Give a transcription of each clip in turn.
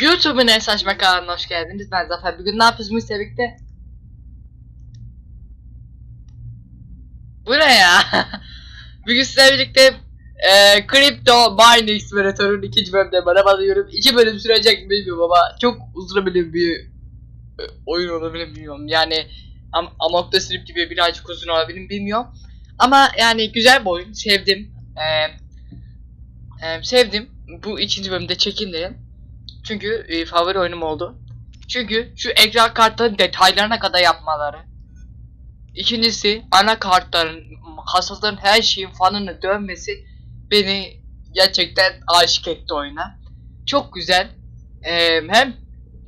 YouTube'un en saçma kanalına hoş geldiniz. Ben Zafer. Bugün ne yapıyoruz bu birlikte? Bu ne ya? Bugün sizlerle birlikte e, Crypto Mine Explorator'un ikinci bölümde bana bakıyorum. İki bölüm sürecek mi bilmiyorum ama çok uzun bir, bir e, oyun olabilir bilmiyorum. Yani Am Amok the Strip gibi birazcık uzun olabilir mi bilmiyorum. Ama yani güzel bir oyun. Sevdim. Ee, sevdim. Bu ikinci bölümde çekin dedim. Çünkü e, favori oyunum oldu. Çünkü şu ekran kartların detaylarına kadar yapmaları. İkincisi anakartların, kasaların her şeyin fanını dönmesi beni gerçekten aşık etti oyuna. Çok güzel. Ee, hem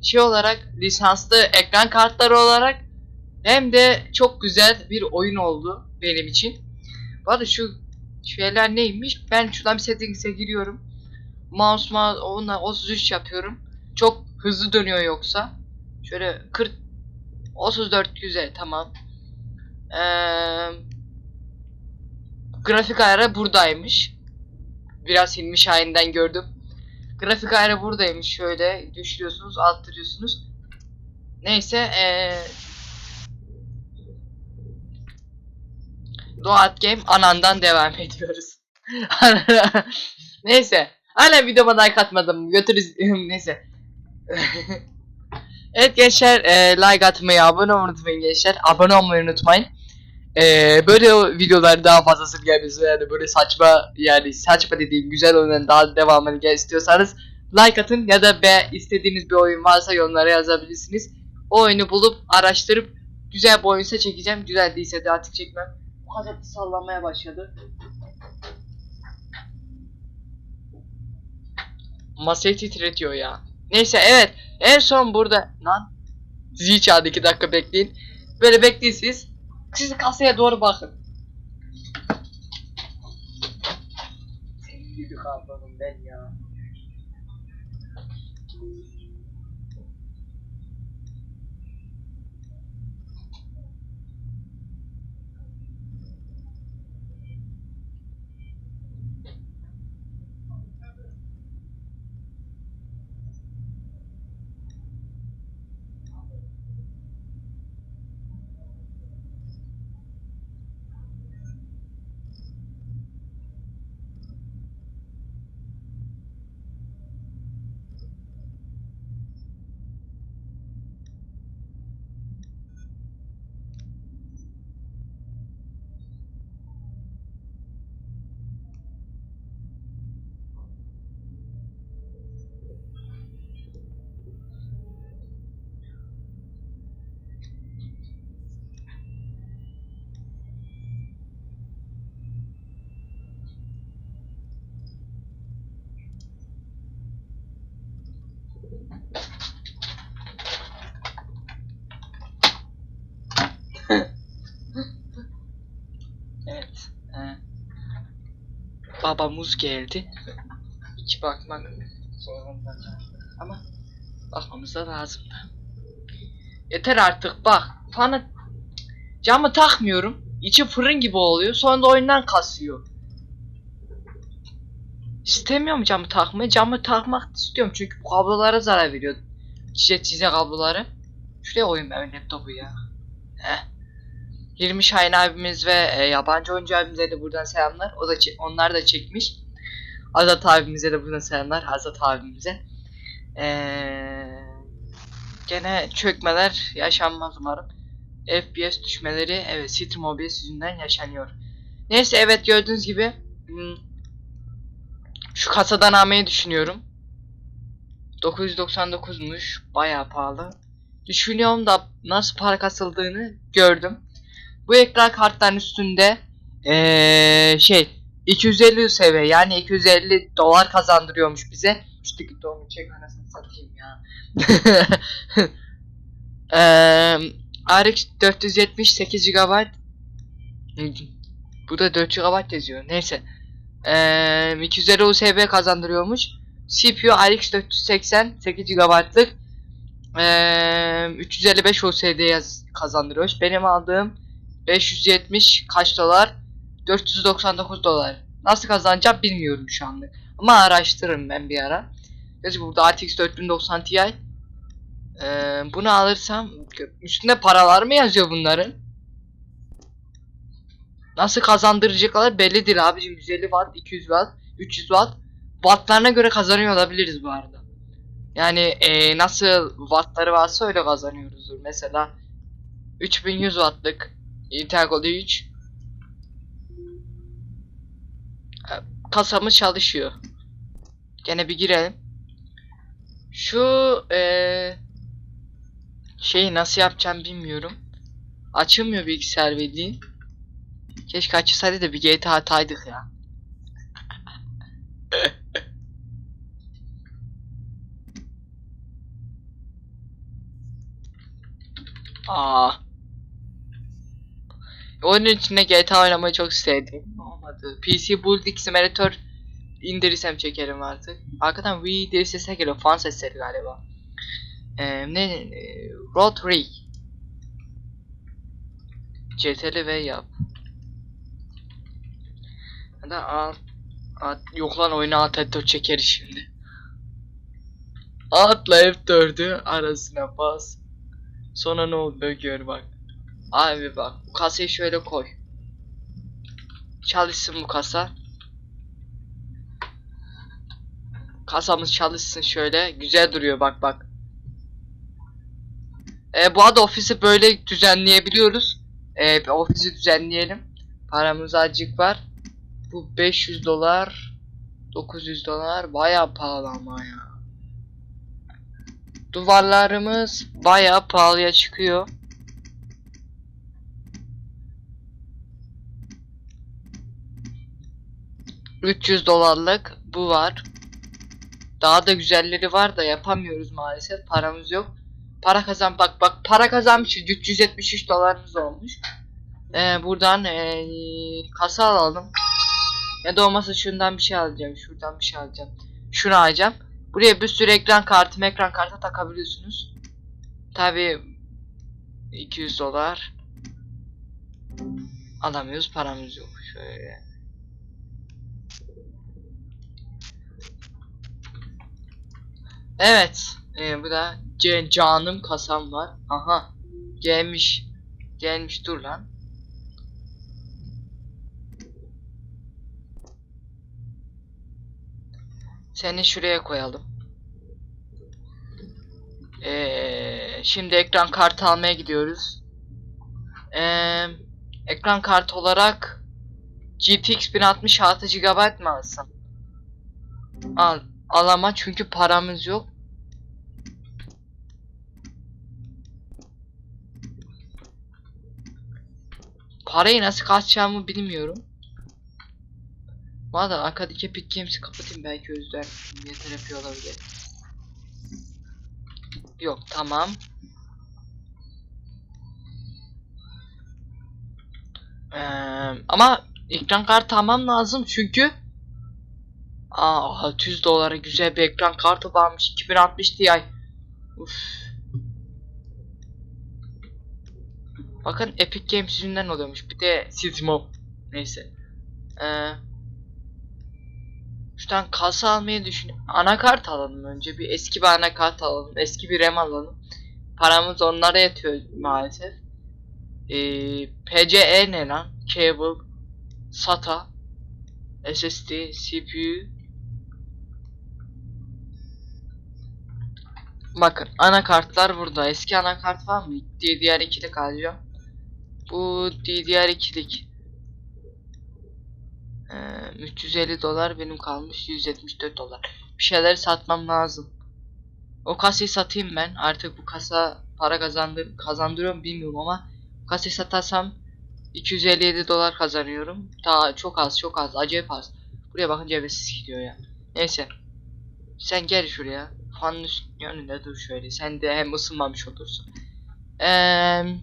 şey olarak lisanslı ekran kartları olarak hem de çok güzel bir oyun oldu benim için. Bu arada şu şeyler neymiş? Ben şuradan bir settings'e giriyorum. Mouse mouse onunla 33 yapıyorum. Çok hızlı dönüyor yoksa. Şöyle 40 34 güzel tamam. Ee, grafik ayarı buradaymış. Biraz Hilmi Şahin'den gördüm. Grafik ayarı buradaymış. Şöyle düşürüyorsunuz, arttırıyorsunuz. Neyse ee, Doğat Game anandan devam ediyoruz. Neyse. Hala videoma like atmadım. Götürüz. Neyse. evet gençler e, like atmayı, abone olmayı unutmayın gençler. Abone olmayı unutmayın. E, böyle videolar daha fazlası gelmesi yani böyle saçma yani saçma dediğim güzel oyunların daha devamını gel istiyorsanız like atın ya da be istediğiniz bir oyun varsa yorumlara yazabilirsiniz. O oyunu bulup araştırıp güzel bir oyunsa çekeceğim. Güzel değilse de artık çekmem. Kaseti sallamaya başladı. Masayı titretiyor ya. Neyse evet. En son burada lan zil çaldı 2 dakika bekleyin. Böyle bekleyin siz. Siz kasaya doğru bakın. Senin gibi kavramım ben ya. Evet. He. Babamız geldi. İki bakmak zorunda ama bakmamız da lazım. Yeter artık bak. Fanı camı takmıyorum. İçi fırın gibi oluyor. Sonra da oyundan kasıyor. İstemiyorum camı takmayı. Camı takmak istiyorum çünkü bu kablolara zarar veriyor. Çize çize kabloları. Şuraya oyun ben laptopu ya. Heh. 20 Şahin abimiz ve e, yabancı oyuncu abimize de buradan selamlar. O da onlar da çekmiş. Azat abimize de buradan selamlar. Azat abimize. Ee, gene çökmeler yaşanmaz umarım. FPS düşmeleri evet City Mobile yüzünden yaşanıyor. Neyse evet gördüğünüz gibi hmm, şu kasadan almayı düşünüyorum. 999'muş. Bayağı pahalı. Düşünüyorum da nasıl para kasıldığını gördüm. Bu ekran kartların üstünde ee, şey 250 USV yani 250 dolar kazandırıyormuş bize. Üstteki domu çek anasını satayım ya. eee RX 478 GB Bu da 4 GB yazıyor. Neyse. Eee 250 USB kazandırıyormuş. CPU RX 480 8 GB'lık eee 355 USD yaz kazandırıyor. Benim aldığım 570 kaç dolar? 499 dolar. Nasıl kazanacağım bilmiyorum şu anlık. Ama araştırırım ben bir ara. Gerçi burada RTX 4090 Ti. Ee, bunu alırsam üstünde paralar mı yazıyor bunların? Nasıl kazandıracaklar belli değil abicim. 150 watt, 200 watt, 300 watt. Wattlarına göre kazanıyor olabiliriz bu arada. Yani ee, nasıl wattları varsa öyle kazanıyoruzdur. Mesela 3100 wattlık Intel Core 3 kasamız çalışıyor. Gene bir girelim. Şu eee şeyi nasıl yapacağım bilmiyorum. Açılmıyor bilgisayar bildiğin. Keşke açılsaydı da bir GTA ataydık ya. Aa. Oyunun içinde GTA oynamayı çok sevdim. Olmadı. PC Build Simulator indirirsem çekerim artık. Arkadan Wii diye sesler geliyor. Fan sesleri galiba. Ee, ne? e, Road 3. CTRL V yap. Da alt, alt, yok lan oyunu alt F4 çekeriz şimdi. Atla F4'ü arasına bas. Sonra ne oluyor gör bak. Abi bak bu kasayı şöyle koy. Çalışsın bu kasa. Kasamız çalışsın şöyle. Güzel duruyor bak bak. E, bu arada ofisi böyle düzenleyebiliyoruz. E, ofisi düzenleyelim. Paramız azıcık var. Bu 500 dolar 900 dolar baya pahalı ama ya. Duvarlarımız baya pahalıya çıkıyor. ...300 dolarlık bu var. Daha da güzelleri var da yapamıyoruz maalesef. Paramız yok. Para kazan bak bak para kazanmışız. 373 dolarımız olmuş. Ee, buradan ee, kasa alalım. Ya da olmazsa şundan bir şey alacağım. Şuradan bir şey alacağım. Şunu alacağım. Buraya bir sürü ekran kartı ekran kartı takabiliyorsunuz. Tabi 200 dolar alamıyoruz paramız yok. Şöyle. Evet. Ee, bu da canım kasam var. Aha. Gelmiş. Gelmiş dur lan. Seni şuraya koyalım. Ee, şimdi ekran kartı almaya gidiyoruz. Ee, ekran kartı olarak GTX 1060 6 GB mı alsam? Al. Al ama çünkü paramız yok. Parayı nasıl kasacağımı bilmiyorum. Valla arkadaki Epic Games'i kapatayım belki yüzden yeter yapıyor olabilir. Yok tamam. Ee, ama ekran kartı tamam lazım çünkü Aa 600 dolara güzel bir ekran kartı varmış 2060 Ti. Uf. Bakın Epic Games yüzünden oluyormuş. Bir de Sizmo. Neyse. Ee, şuradan kasa almayı düşün. Anakart alalım önce. Bir eski bir anakart alalım. Eski bir RAM alalım. Paramız onlara yetiyor maalesef. Ee, PCE ne lan? Cable, SATA, SSD, CPU. Bakın anakartlar burada. Eski anakart var mı? DDR2'lik alacağım. Bu DDR2'lik. Ee, 350 dolar benim kalmış 174 dolar. Bir şeyleri satmam lazım. O kasayı satayım ben. Artık bu kasa para kazandır kazandırıyor mu bilmiyorum ama kasayı satarsam 257 dolar kazanıyorum. Daha çok az çok az acayip az. Buraya bakınca hevesiz gidiyor ya. Neyse. Sen gel şuraya. Fanın üst yönünde dur şöyle. Sen de hem ısınmamış olursun. Eee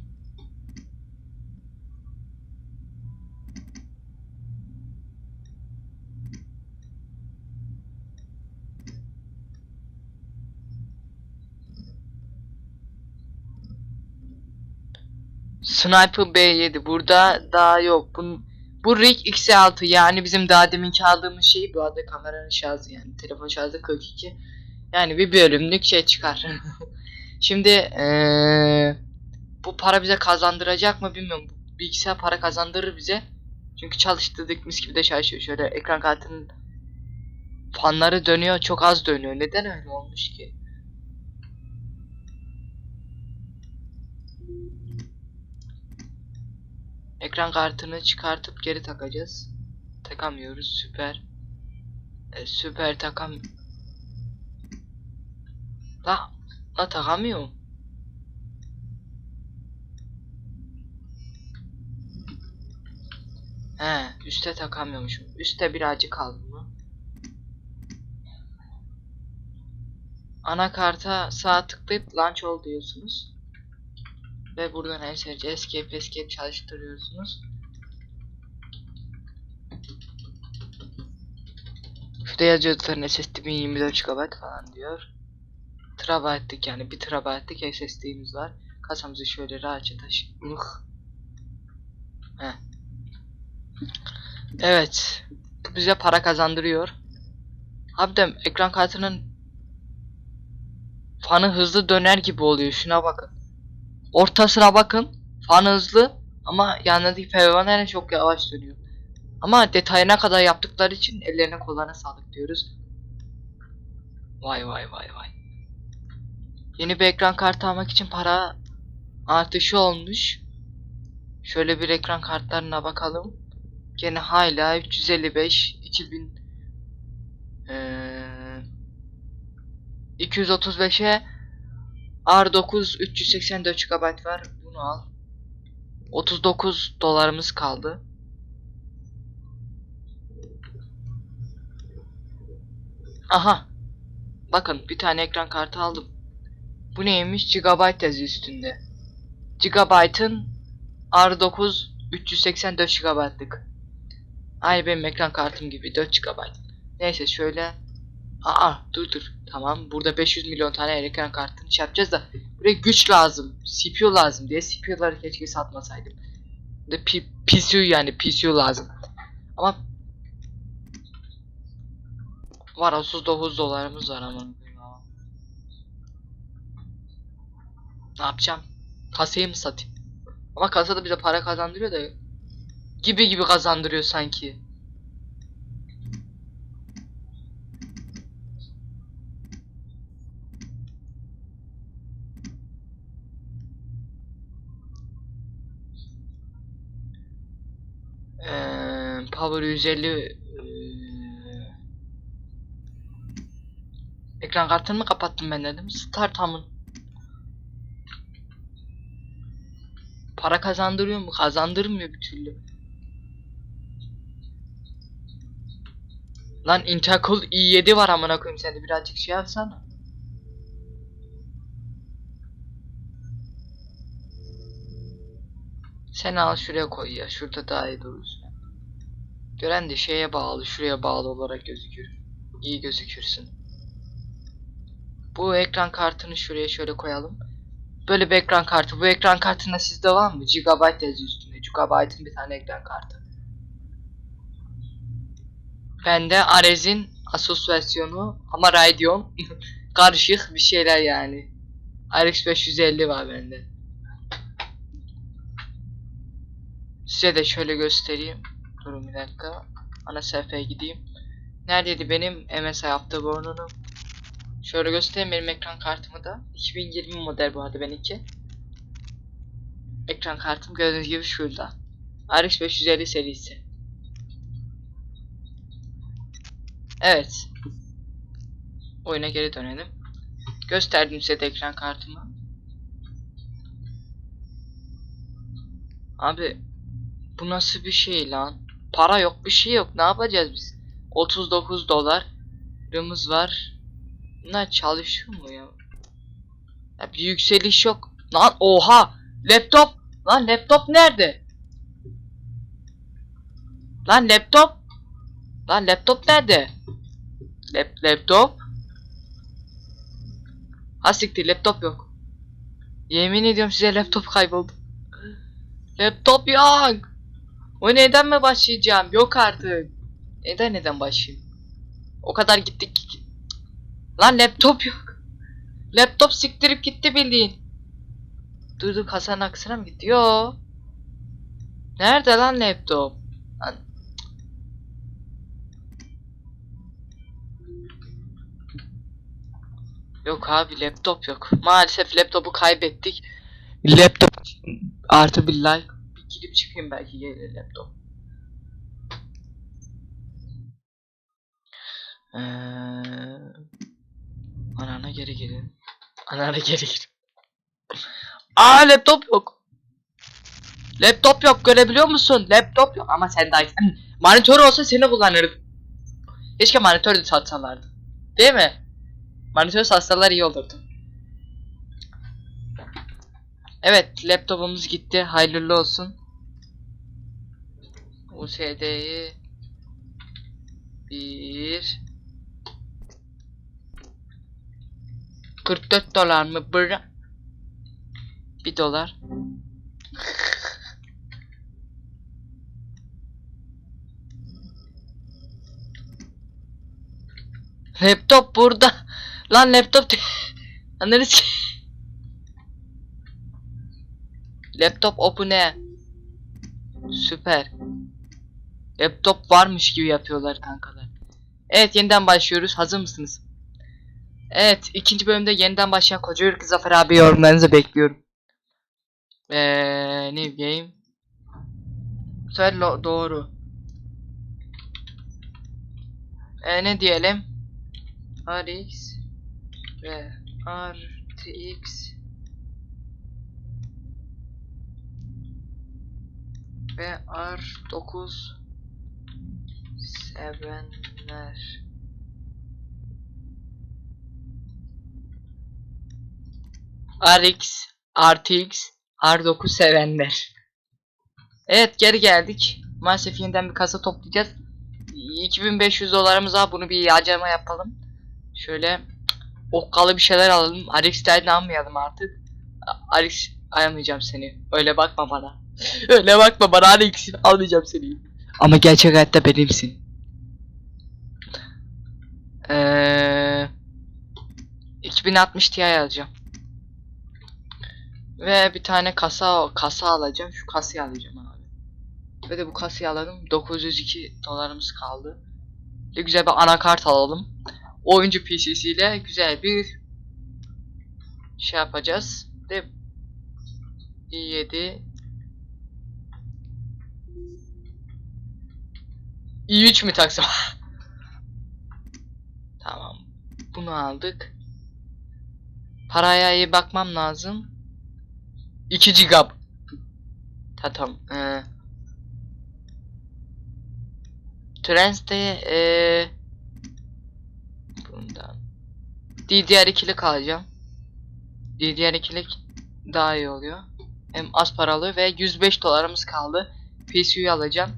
Sniper B7 burada daha yok. Bu, bu Rig X6 yani bizim daha demin aldığımız şey bu arada kameranın şarjı yani telefon şarjı 42. Yani bir bölümlük şey çıkar. Şimdi eee, bu para bize kazandıracak mı bilmiyorum. Bilgisayar para kazandırır bize. Çünkü çalıştırdık mis gibi de çalışıyor. Şöyle ekran kartının fanları dönüyor çok az dönüyor. Neden öyle olmuş ki? Ekran kartını çıkartıp geri takacağız. Takamıyoruz süper. E, süper takam. La, la takamıyorum. He, üste takamıyormuşum. Üste birazcık kaldı mı? Anakarta sağ tıklayıp launch ol diyorsunuz. Ve buradan escape escape escape çalıştırıyorsunuz. Şurada yazıyor zaten SSD 1024 GB falan diyor. Terabaytlık yani 1 terabaytlık SSD'miz var. Kasamızı şöyle rahatça taşı... Ih. Heh. Evet. Bu bize para kazandırıyor. Harbiden ekran kartının fanı hızlı döner gibi oluyor. Şuna bakın. Ortasına bakın. Fan hızlı ama yanındaki pervane çok yavaş dönüyor. Ama detayına kadar yaptıkları için ellerine kollarına sağlık diyoruz. Vay vay vay vay. Yeni bir ekran kartı almak için para artışı olmuş. Şöyle bir ekran kartlarına bakalım. Gene hala 355 2000 eee 235'e R9 384 GB var. Bunu al. 39 dolarımız kaldı. Aha. Bakın bir tane ekran kartı aldım. Bu neymiş? Gigabyte yazıyor üstünde. Gigabyte'ın R9 384 GB'lık. Aynı benim ekran kartım gibi 4 GB. Neyse şöyle. Aa dur dur. Tamam burada 500 milyon tane ekran kartını şey yapacağız da buraya güç lazım. CPU lazım diye CPU'ları keşke satmasaydım. De PCU yani PCU lazım. Ama var 39 dolarımız var ama. Ne yapacağım? Kasayı mı satayım? Ama kasa da bize para kazandırıyor da gibi gibi kazandırıyor sanki. Eee Power 150 eee, Ekran kartını mı kapattım ben dedim. Startamın. Para kazandırıyor mu? Kazandırmıyor bir türlü. Lan Intercool i7 var amına koyayım sen de birazcık şey yapsana. Sen al şuraya koy ya. Şurada daha iyi durursun. Gören de şeye bağlı, şuraya bağlı olarak gözükür. İyi gözükürsün. Bu ekran kartını şuraya şöyle koyalım. Böyle bir ekran kartı. Bu ekran kartında sizde var mı? Gigabyte yazıyor üstünde. Gigabyte'ın bir tane ekran kartı. Bende Ares'in Asus versiyonu ama Radeon karışık bir şeyler yani. RX 550 var bende. Size de şöyle göstereyim. Durun bir dakika. Ana sayfaya gideyim. Neredeydi benim MSI burnunu? Şöyle göstereyim benim ekran kartımı da. 2020 model bu arada benimki. Ekran kartım gördüğünüz gibi şurada. RX 550 serisi. Evet. Oyuna geri dönelim. Gösterdim size de ekran kartımı. Abi bu nasıl bir şey lan? Para yok bir şey yok. Ne yapacağız biz? 39 dolarımız var. Bunlar çalışıyor mu ya? ya? Bir yükseliş yok. Lan oha! Laptop! Lan laptop nerede? Lan laptop! Lan laptop nerede? Lap laptop? Ha siktir laptop yok. Yemin ediyorum size laptop kayboldu. Laptop yok. O neden mi başlayacağım? Yok artık. Neden neden başlayayım? O kadar gittik ki. Lan laptop yok. Laptop siktirip gitti bildiğin. Dur dur kasanın aksına mı gitti? Yo. Nerede lan laptop? Lan. Yok abi laptop yok. Maalesef laptopu kaybettik. Laptop artı bir like. Girip çıkayım belki gelir laptop. Ee, anana geri gelin. Anana geri gir. Aa laptop yok. Laptop yok görebiliyor musun? Laptop yok ama sen daha monitör olsa seni kullanırdım. Keşke monitör de satsalardı. Değil mi? Monitör satsalar iyi olurdu. Evet laptopumuz gitti. Hayırlı olsun. USD'yi bir 44 dolar mı? Bıra bir dolar. laptop burada. Lan laptop Anladınız ki. Laptop open ne? Süper. Laptop varmış gibi yapıyorlar kankalar. Evet yeniden başlıyoruz. Hazır mısınız? Evet ikinci bölümde yeniden başlayan Koca Yürük Zafer abi yorumlarınızı bekliyorum. Eee new game. Söyle lo- doğru. E, ne diyelim? RX ve RTX ve R9 sevenler RX, RTX, R9 sevenler. Evet geri geldik. Maalesef yeniden bir kasa toplayacağız. 2500 dolarımız var. Bunu bir harcama yapalım. Şöyle okkalı bir şeyler alalım. RX'ten almayalım artık. A- RX almayacağım seni. Öyle bakma bana. Öyle bakma bana RX almayacağım seni. Ama gerçek hayatta benimsin. Eee 2060 Ti alacağım. Ve bir tane kasa kasa alacağım. Şu kasayı alacağım abi. Ve de bu kasayı alalım. 902 dolarımız kaldı. Ve güzel bir anakart alalım. Oyuncu PC'siyle güzel bir şey yapacağız. De i7 i3 mi taksam? tamam. Bunu aldık. Paraya iyi bakmam lazım. 2 GB. Ta tamam. Ee, Trans'te ee, bundan DDR2'lik alacağım. DDR2'lik daha iyi oluyor. Hem az paralı ve 105 dolarımız kaldı. PCU'yu alacağım.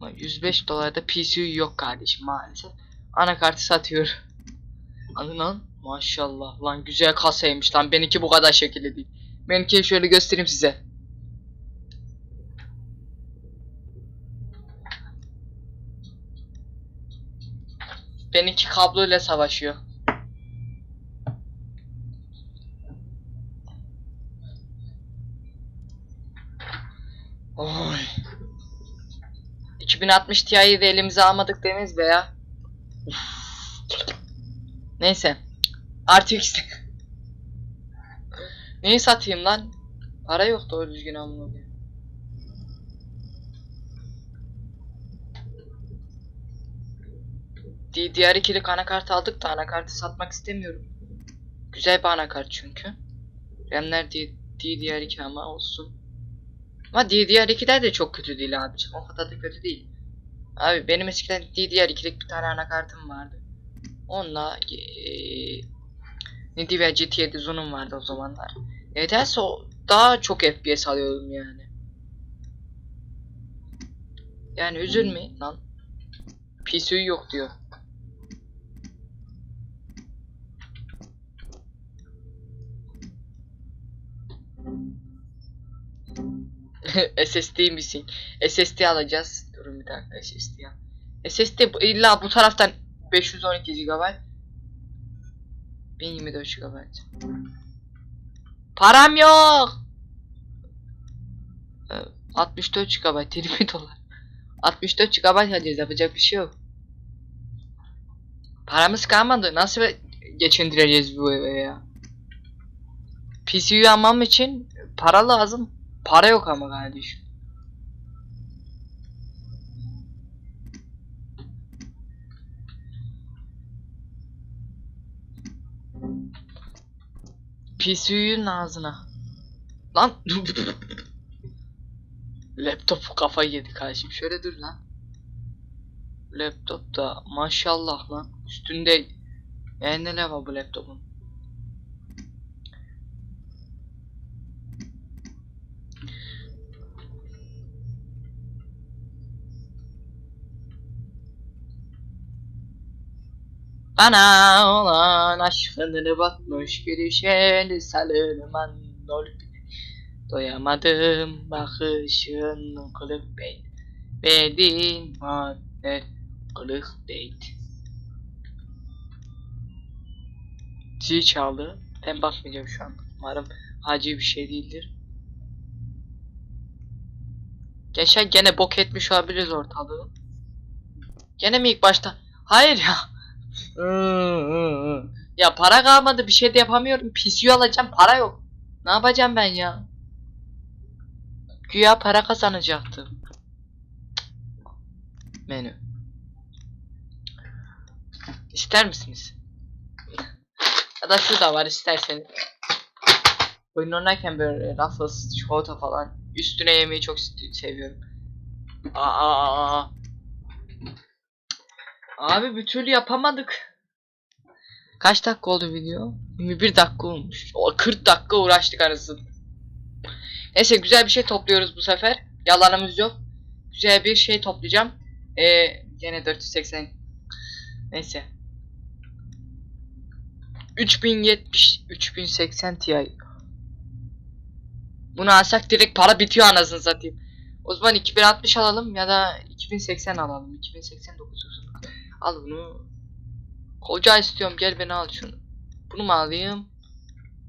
Ama 105 dolarda PCU yok kardeşim maalesef. Anakartı satıyor. Anladın lan? Maşallah lan güzel kasaymış lan. Benimki bu kadar şekilli değil. Benimki şöyle göstereyim size. Benimki kablo ile savaşıyor. Oy. 2060 Ti'yi de elimize almadık demeyiz be ya. Neyse. RTX. Neyi satayım lan? Para yok doğru düzgün amına koyayım. DDR2'lik anakart aldık da anakartı satmak istemiyorum. Güzel bir anakart çünkü. RAM'ler D- DDR2 ama olsun. Ama DDR2'ler de çok kötü değil abicim. O kadar da kötü değil. Abi benim eskiden DDR2'lik bir tane anakartım vardı. Onunla eee Nvidia GT7 Zoom'um vardı o zamanlar. Nedense o daha çok FPS alıyordum yani. Yani üzülme lan. PCU yok diyor. SSD misin? SSD alacağız. Durun bir dakika SSD al. SSD illa bu taraftan 512 GB. 1024 GB. Param yok. Ee, 64 GB 20 dolar. 64 GB alacağız yapacak bir şey yok. Paramız kalmadı. Nasıl geçindireceğiz bu eve ya? PC'yi almam için para lazım. Para yok ama kardeşim. PC'nin ağzına. Lan. Laptop kafayı yedi kardeşim. Şöyle dur lan. Laptopta maşallah lan. Üstünde yani neler var bu laptopun? Bana olan aşkını batmış gülüşeni salırman ol Doyamadım bakışın kılık bey Verdiğin madde kılık değil. Zil çaldı. Ben bakmayacağım şu an. Umarım acil bir şey değildir. Gençler gene bok etmiş olabiliriz ortalığı. Gene mi ilk başta? Hayır ya ya para kalmadı bir şey de yapamıyorum. PCU alacağım para yok. Ne yapacağım ben ya? Güya para kazanacaktım. Menü. İster misiniz? Ya da şu da var isterseniz. Oyun oynarken böyle Ruffles, çikolata falan üstüne yemeyi çok seviyorum. Aa, Abi bir türlü yapamadık. Kaç dakika oldu video? 21 dakika olmuş. O 40 dakika uğraştık arasın. Neyse güzel bir şey topluyoruz bu sefer. Yalanımız yok. Güzel bir şey toplayacağım. Ee, gene 480. Neyse. 3070 3080 Ti. Bunu alsak direkt para bitiyor anasını satayım. O zaman 2060 alalım ya da 2080 alalım. 2089 olsun. Al bunu. Koca istiyorum gel beni al şunu. Bunu mu alayım?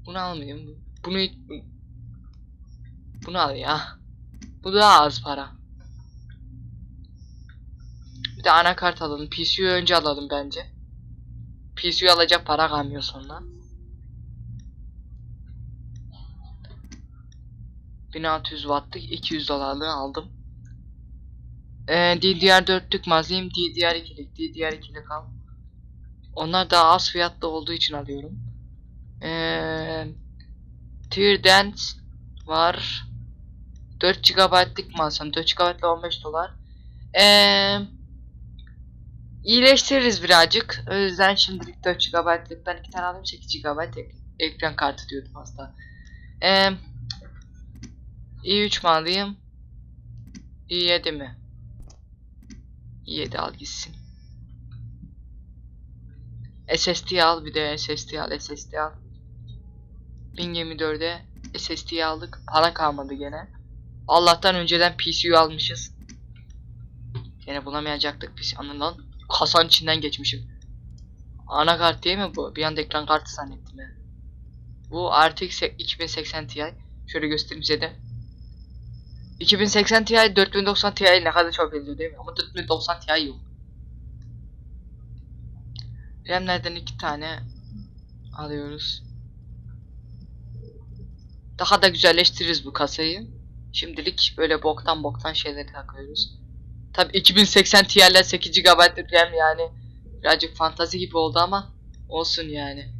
Bunu almayayım. Bunu bunu al ya. Bu daha az para. Bir de anakart alalım. PCU önce alalım bence. PCU alacak para kalmıyor sonra. 1600 wattlık 200 dolarlığı aldım. Ee, DDR4'lük mazim, DDR2'lik, DDR2'lik al. Onlar daha az fiyatlı olduğu için alıyorum. Ee, Teardance var. 4 GB'lık mı alsam? 4 GB'lı 15 dolar. Ee, iyileştiririz birazcık. O yüzden şimdilik 4 GB'lıktan 2 tane alayım. 8 GB ek ekran kartı diyordum aslında. Ee, i3 mi alayım? i7 mi? İ7 al gitsin. SSD al bir de SSD al SSD al. 1024'e SSD aldık. Para kalmadı gene. Allah'tan önceden PCU almışız. Gene bulamayacaktık biz. Anından kasanın içinden geçmişim. Anakart değil mi bu? Bir anda ekran kartı zannettim ya. Bu RTX 2080 Ti. Şöyle göstereyim size de. 2080 Ti 4090 Ti ne kadar çok benziyor değil mi? Ama 4090 Ti yok. RAM'lerden iki tane alıyoruz. Daha da güzelleştiririz bu kasayı. Şimdilik böyle boktan boktan şeyleri takıyoruz. Tabi 2080 Ti'ler 8 GB RAM yani birazcık fantazi gibi oldu ama olsun yani.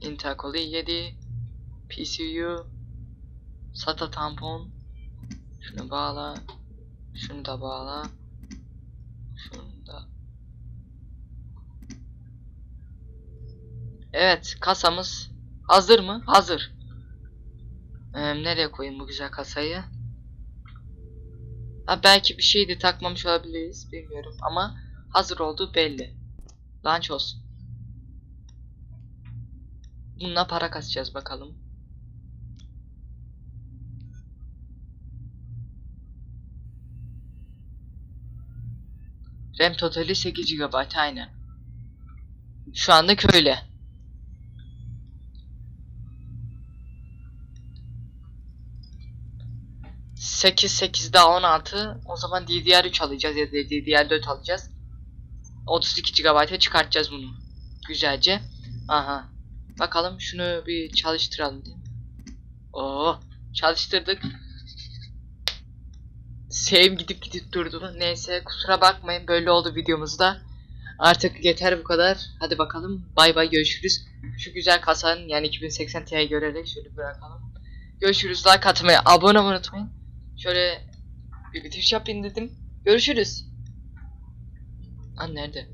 Intel Core i7 PCU SATA tampon şunu bağla şunu da bağla şunu da Evet kasamız hazır mı? Hazır. Ee, nereye koyayım bu güzel kasayı? Ha, belki bir şey de takmamış olabiliriz bilmiyorum ama hazır olduğu belli. Launch olsun. Bununla para kasacağız bakalım. RAM totali 8 GB aynen. Şu anda köyle. Sekiz, sekiz daha on altı. O zaman DDR3 alacağız ya da DDR4 alacağız. 32 GB'a çıkartacağız bunu. Güzelce. Aha. Bakalım şunu bir çalıştıralım. Oo, çalıştırdık. Save gidip gidip durdu. Neyse kusura bakmayın böyle oldu videomuzda. Artık yeter bu kadar. Hadi bakalım. Bay bay görüşürüz. Şu güzel kasanın yani 2080 Ti'yi görerek şöyle bırakalım. Görüşürüz. Like atmayı, abone olmayı unutmayın. Şöyle bir bitiriş yapayım dedim. Görüşürüz. Lan nerede?